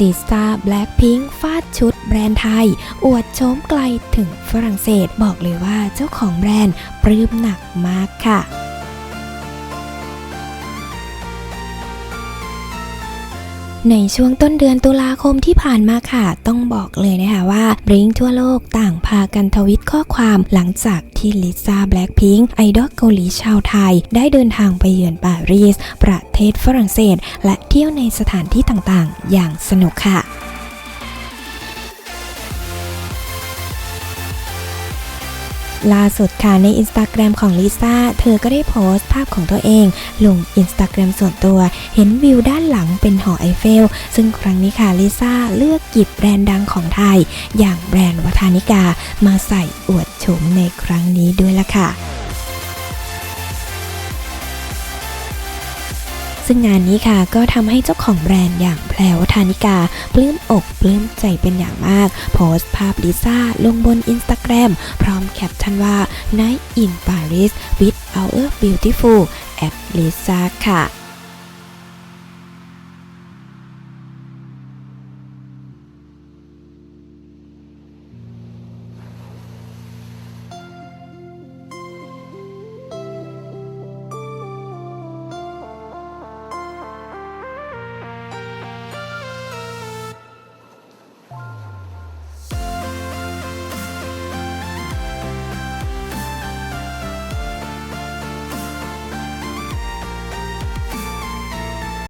ลิซ่าแบล็คพิงค์ฟาดชุดแบรนด์ไทย อวดโฉมไกลถึงฝรั่งเศสบอกเลยว่าเจ้าของแบรนด์ปลื้มหนักมากค่ะ ในช่วงต้นเดือนตุลาคมที่ผ่านมาค่ะ ต้องบอกเลยนะคะว่าบริงทั่วโลกต่างพากันทวิตข้อความหลังจากที่ลิซ่าแบล็คพิงค์ไอดอลเกาหลีชาวไทย ได้เดินทางไปเยือนปารีส ประเทศฝรั่งเศส และเที่ยวในสถานที่ต่างๆ อย่างสนุกค่ะ ล่าสุดค่ะในอินสตาแกรมของลิซ่า เธอก็ได้โพสต์ภาพของตัวเอง ลงอินสตาแกรมส่วนตัว เห็นวิวด้านหลังเป็นหอไอเฟล ซึ่งครั้งนี้ค่ะลิซ่าเลือกหยิบแบรนด์ดังของไทย อย่างแบรนด์วัฒนิกา มาใส่อวดโฉมในครั้งนี้ด้วยล่ะค่ะ ซึ่งงานนี้ค่ะก็ทำให้เจ้าของแบรนด์อย่างแพรวธานิกา ปลื้มอกปลื้มใจเป็นอย่างมาก โพสต์ภาพลิซ่าลงบนอินสตาแกรมพร้อมแคปชั่นว่า Night in Paris with our beautiful at Lisa ค่ะ